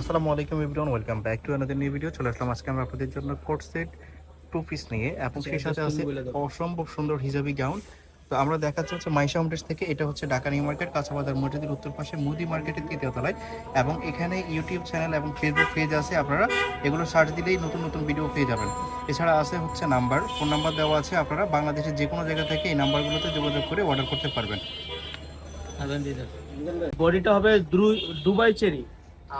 আসসালামু আলাইকুম everyone welcome back to another new video চলে আসলাম আজকে আমরা আপনাদের জন্য কোট সেট টু পিস নিয়ে। এবং সেই সাথে আছে অসম্ভব সুন্দর হিজাবি গাউন তো আমরা দেখাচ্ছি হচ্ছে মাইশা হোমটেস থেকে এটা হচ্ছে ঢাকা নিউ মার্কেট কাঁচাবাজার মসজিদের উত্তর পাশে মুদি মার্কেটের তৃতীয় তলায়। এবং এখানে ইউটিউব চ্যানেল এবং ফেসবুক পেজ আছে আপনারা এগুলো সার্চ দিলেই নতুন নতুন ভিডিও পেয়ে যাবেন। এছাড়া আছে হচ্ছে নাম্বার ফোন নাম্বার দেওয়া আছে আপনারা বাংলাদেশের যে কোনো জায়গা থেকে এই নাম্বারগুলোতে যোগাযোগ করে অর্ডার করতে পারবেন। বডিটা হবে দুবাই চেরি।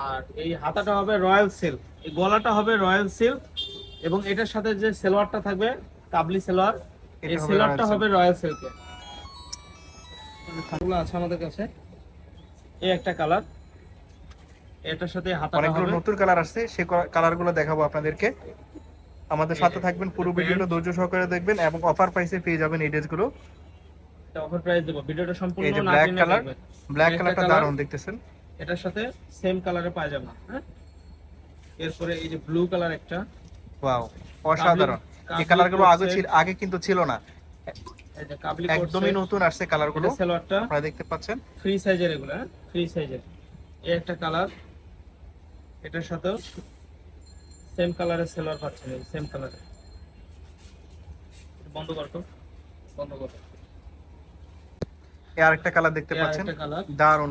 আর এই হাতাটা হবে রয়্যাল সিল্ক। এই গলাটা হবে রয়্যাল সিল্ক এবং এটার সাথে যে সেলোয়ারটা থাকবে কাবলি সেলোয়ার এই সেলোয়ারটা হবে রয়্যাল সিল্কের। কালারগুলো আছে আমাদের কাছে। এই একটা কালার। এটার সাথে হাতাটা অনেকগুলো নতুন কালার আসছে সেই কালারগুলো দেখাবো আপনাদেরকে। আমাদের সাথে থাকবেন পুরো ভিডিওটা ধৈর্য সহকারে দেখবেন এবং অফার প্রাইসে পেয়ে যাবেন এই ড্রেসগুলো। অফার প্রাইস দেবো। ভিডিওটা সম্পূর্ণ না color, দেখবেন। ব্ল্যাক কালারটা। দারুণ দেখতেছেন। এটার সাথে সেম কালারের পায়জামা হ্যাঁ? এরপরে এই যে ব্লু কালার একটা। ওয়াও অসাধারণ। এই কালারগুলো আগে ছিল আগে কিন্তু ছিল না। এই যে কাবলি একদমই নতুন আসছে কালারগুলো সেলোয়ারটা। আপনারা দেখতে পাচ্ছেন। ফ্রি সাইজের এগুলো হ্যাঁ? ফ্রি সাইজের এই একটা কালার এটার সাথে সেম কালারের সেলোয়ার পাচ্ছেন সেম কালারের বন্ধ করতো বন্ধ করতো আরেকটা কালার দেখতে পাচ্ছেন? আরেকটা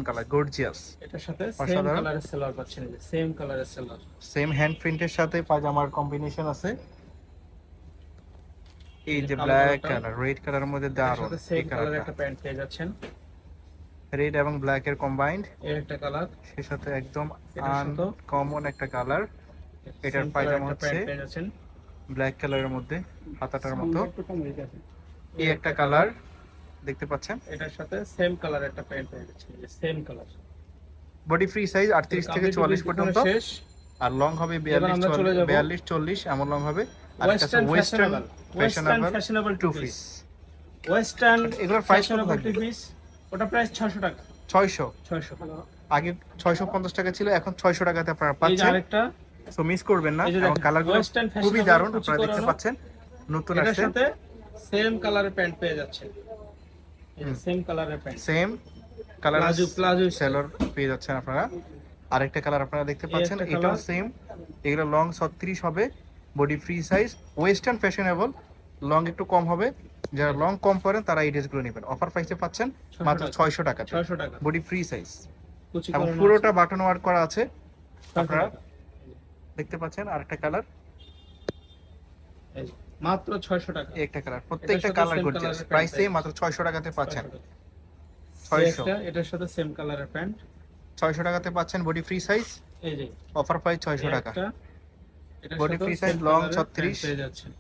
কালার গর্জিয়াস এটার সাথে সেম। কালারের সেলোয়ার পাচ্ছেন সেম কালারের সেলোয়ার সেম হ্যান্ড প্রিন্টের সাথে পাজামার কম্বিনেশন আছে। এই যে ব্ল্যাক কালার রেড কালারের মধ্যে সাথে এই কালারের একটা প্যান্ট পেয়ে যাচ্ছেন। রেড এবং ব্ল্যাক এর কম্বাইন্ড এই একটা কালার সেই সাথে একদম এটার কমন একটা কালার এটার পায়জামা হচ্ছে ব্ল্যাক কালারের মধ্যে হাতাটার মতো। এই একটা কালার দেখতে পাচ্ছেন? এটার সাথে সেম কালার একটা প্যান্ট পেয়ে যাচ্ছেন same colour body free size আটত্রিশ থেকে চুয়াল্লিশ পর্যন্ত। শেষ। আর লং হবে এবার আমরা চলে যাব। বিয়াল্লিশ চল্লিশ এমন লং হবে। আর western western fashionable fashionable two piece western এগুলোর প্রাইস কত ফ্যাশনেবল থাকবে? টু পিস ওটা প্রাইস 600 টাকা। ছয়শো। 600 আগে ছয়শো পঞ্চাশ টাকা ছিল এখন ছয়শো টাকাতে আপনারা পাচ্ছেন। আরেকটা। সো মিস করবেন না। এই এবং কালারগুলো খুবই দারুণ আপনারা দেখতে পাচ্ছেন। নতুন আসছে। সাথে সেম কালারের প্যান্ট পেয়ে যাচ্ছে এই যে সেম কালারের pant same colour palazzo palazzo. Sailor পেয়ে যাচ্ছেন আপনারা। আরেকটা কালার আপনারা দেখতে পাচ্ছেন এটাও সেম এগুলো লং ছত্রিশ হবে body free size western fashionable long একটু কম হবে। যারা লং কম করেন তারা এই ড্রেসগুলো নেবেন। অফার প্রাইসে পাচ্ছেন মাত্র টাকা। ছয়শো টাকা। 600 টাকা। বডি ফ্রি সাইজ এবং পুরোটা বাটন ওয়ার্ক করা আছে। 600 আপনারা দেখতে পাচ্ছেন আরেকটা কালার মাত্র 600 টাকা। একটা কালার প্রত্যেকটা কালার গর্জিয়াস প্রাইস মাত্র ছয়শো টাকাতে পাচ্ছেন। 600 টাকা। এই ছয়শো একটা, এটার সাথে সেম কালারের প্যান্ট ছয়শো টাকাতে পাচ্ছেন বডি ফ্রি সাইজ এই যে। অফার প্রাইস ছয়শো এই টাকা size, long colour এর 36 পেয়ে যাচ্ছেন।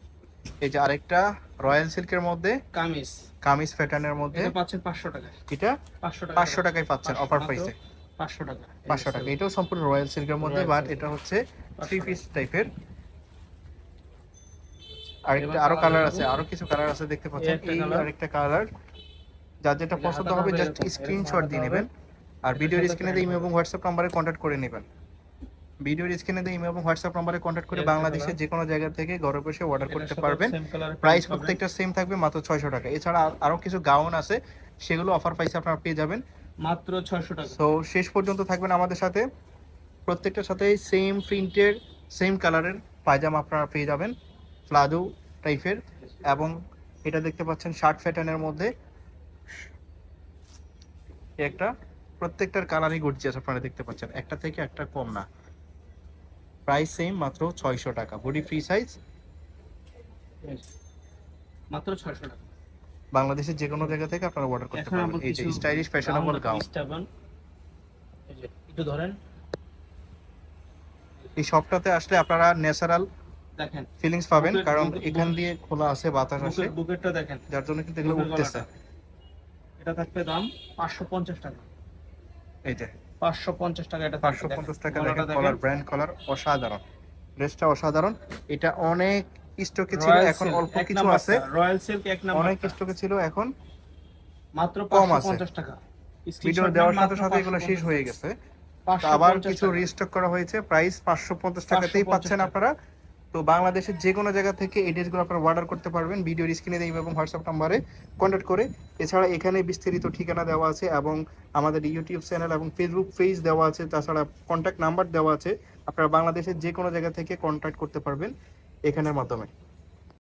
এই যে আরেকটা রয়্যাল সিল্কের মধ্যে। কামিজ। কামিজ প্যাটার্নের মধ্যে। এটা পাচ্ছেন 500 টাকা এটা 500 টাকা পাঁচশো টাকায় পাচ্ছেন অফার প্রাইসে 500 টাকা। এই যে পাঁচশো টাকা এটাও সম্পূর্ণ রয়্যাল সিল্কের মধ্যে বাট এটা হচ্ছে থ্রি পিস টাইপের আরেকটা আরও কালার আছে আরও কিছু কালার আছে দেখতে পাচ্ছেন। এই আরেকটা কালার যার যেটা পছন্দ হবে জাস্ট স্ক্রিনশট দিয়ে নেবেন। আর ভিডিওর স্ক্রিনে pant ইমো এবং হোয়াটসঅ্যাপ নম্বরে কন্ট্যাক্ট করে নেবেন। ভিডিওর স্ক্রিনে দিয়ে ইমো এবং হোয়াটসঅ্যাপ নম্বরে কন্ট্যাক্ট করে বাংলাদেশের। যে কোনো জায়গা থেকে ঘরে বসে অর্ডার করতে পারবেন। প্রাইস প্রত্যেকটা সেম থাকবে মাত্র ছয়শো টাকা। এছাড়া আর- কিছু গাউন আছে সেগুলো অফার প্রাইসে আপনারা পেয়ে যাবেন। মাত্র 600 টাকা। সো শেষ পর্যন্ত থাকবেন আমাদের সাথে। প্রত্যেকটার সাথে সেম প্রিন্টের সেম কালারের পায়জামা আপনারা পেয়ে যাবেন। প্লাজো টাইপের এবং এটা দেখতে পাচ্ছেন শার্ট প্যাটার্নের মধ্যে। একটা প্রত্যেকটার কালারই গর্জিয়াস আপনারা দেখতে পাচ্ছেন। একটা থেকে একটা কম না। প্রাইস সেম মাত্র ছয়শো টাকা। বডি ফ্রি সাইজ মাত্র 600 টাকা। বাংলাদেশের যে কোনো জায়গা থেকে আপনারা অর্ডার করতে পারবেন। এই যে স্টাইলিশ ফ্যাশনেবল গাউন এই যে, একটু ধরেন। এই শপটাতে আসলে আপনারা ন্যাচারাল দেখেন। ফিলিংস পাবেন কারণ এখান দিয়ে খোলা আছে বাতাস আসে। বুকেরটা দেখেন। যার জন্য কিন্তু এগুলো উঠতেছে। এটা থাকবে দাম 550 টাকা। এই যে। 550 টাকা এটা পাঁচশো থাকবে, পঞ্চাশ দেখেন। টাকা দেখেন। কলার ব্র্যান্ড কলার অসাধারণ। ড্রেসটা অসাধারণ। এটা অনেক স্টকে ছিল এখন অল্প কিছু আছে। রয়্যাল সিল্ক এক নাম্বার অনেক স্টকে ছিল এখন মাত্র কম আছে। 550 টাকা। ভিডিও দেওয়ার সাথে সাথে এগুলো শেষ হয়ে গেছে। আবার কিছু রিস্টক করা হয়েছে। প্রাইস পাঁচশো পঞ্চাশ টাকাতেই পাচ্ছেন আপনারা। তো বাংলাদেশের যে কোনো জায়গা থেকে এই ড্রেসগুলো আপনারা অর্ডার করতে পারবেন। ভিডিওর স্ক্রিনে দেবেন এবং হোয়াটসঅ্যাপ নাম্বারে কন্ট্যাক্ট করে। এছাড়া এখানে বিস্তারিত ঠিকানা দেওয়া আছে এবং আমাদের ইউটিউব চ্যানেল এবং ফেসবুক পেজ দেওয়া আছে। তাছাড়া কন্ট্যাক্ট নাম্বার দেওয়া আছে। আপনারা বাংলাদেশের যে কোনো জায়গা থেকে কন্ট্যাক্ট করতে পারবেন এখানের মাধ্যমে।